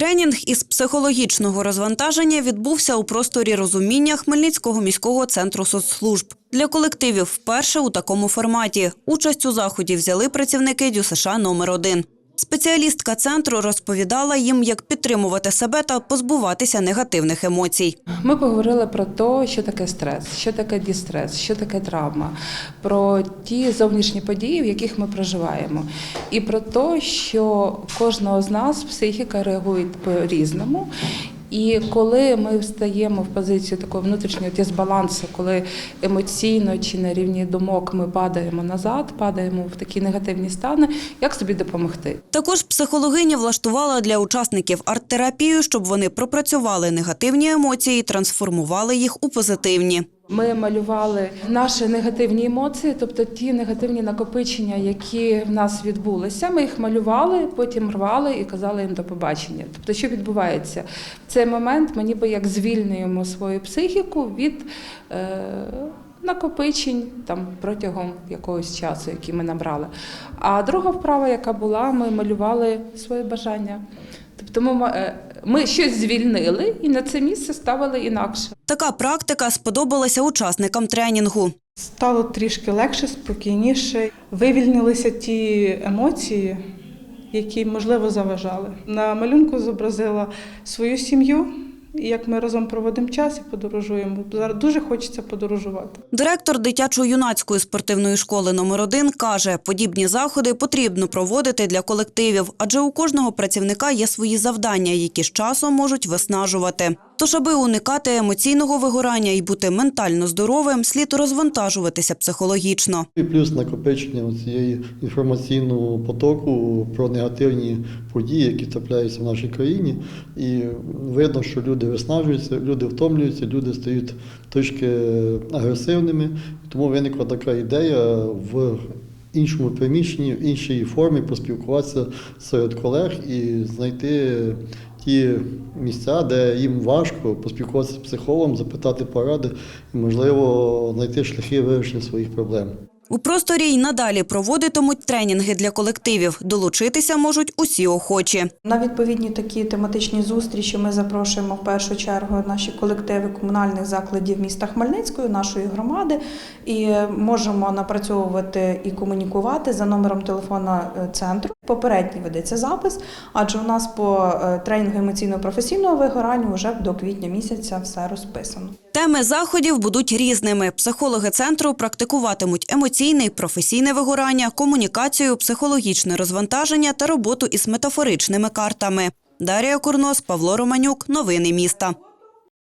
Тренінг із психологічного розвантаження відбувся у просторі розуміння Хмельницького міського центру соцслужб. Для колективів вперше у такому форматі. Участь у заході взяли працівники ДЮСШ номер 1 Спеціалістка центру розповідала їм, як підтримувати себе та позбуватися негативних емоцій. Ми поговорили про те, що таке стрес, що таке дістрес, що таке травма, про ті зовнішні події, в яких ми проживаємо, і про те, що кожного з нас психіка реагує по-різному. І коли ми встаємо в позицію такого внутрішнього дисбалансу, коли емоційно чи на рівні думок ми падаємо назад, падаємо в такі негативні стани, як собі допомогти? Також психологиня влаштувала для учасників арт-терапію, щоб вони пропрацювали негативні емоції трансформували їх у позитивні. Ми малювали наші негативні емоції, тобто ті негативні накопичення, які в нас відбулися. Ми їх малювали, потім рвали і казали їм до побачення. Тобто, що відбувається в цей момент? Ми ніби як звільнюємо свою психіку від е, накопичень там протягом якогось часу, який ми набрали. А друга вправа, яка була, ми малювали своє бажання. Ми, е, ми щось звільнили і на це місце ставили інакше. Така практика сподобалася учасникам тренінгу. Стало трішки легше, спокійніше. Вивільнилися ті емоції, які, можливо, заважали. На малюнку зобразила свою сім'ю, як ми разом проводимо час і подорожуємо. Зараз дуже хочеться подорожувати. Директор дитячо-юнацької спортивної школи номер 1 каже, подібні заходи потрібно проводити для колективів, адже у кожного працівника є свої завдання, які з часом можуть виснажувати. Тож, аби уникати емоційного вигорання і бути ментально здоровим, слід розвантажуватися психологічно. І плюс накопичення цієї інформаційного потоку про негативні події, які трапляються в нашій країні. І видно, що люди виснажуються, люди втомлюються, люди стають трішки агресивними. Тому виникла така ідея в іншому приміщенні, в іншій формі поспілкуватися серед колег і знайти ті місця, де їм важко поспілкуватися з психологом, запитати поради і, можливо, знайти шляхи вирішення своїх проблем. У просторі й надалі проводитимуть тренінги для колективів. Долучитися можуть усі охочі. На відповідні такі тематичні зустрічі ми запрошуємо в першу чергу наші колективи комунальних закладів міста Хмельницької, нашої громади, і можемо напрацьовувати і комунікувати за номером телефона е, центру. Попередній ведеться запис, адже у нас по е, тренінгу емоційно-професійного вигорання вже до квітня місяця все розписано. Теми заходів будуть різними. Психологи центру практикуватимуть емоційне, професійне вигорання, комунікацію, психологічне розвантаження та роботу із метафоричними картами. Дарія Курнос, Павло Романюк. Новини міста.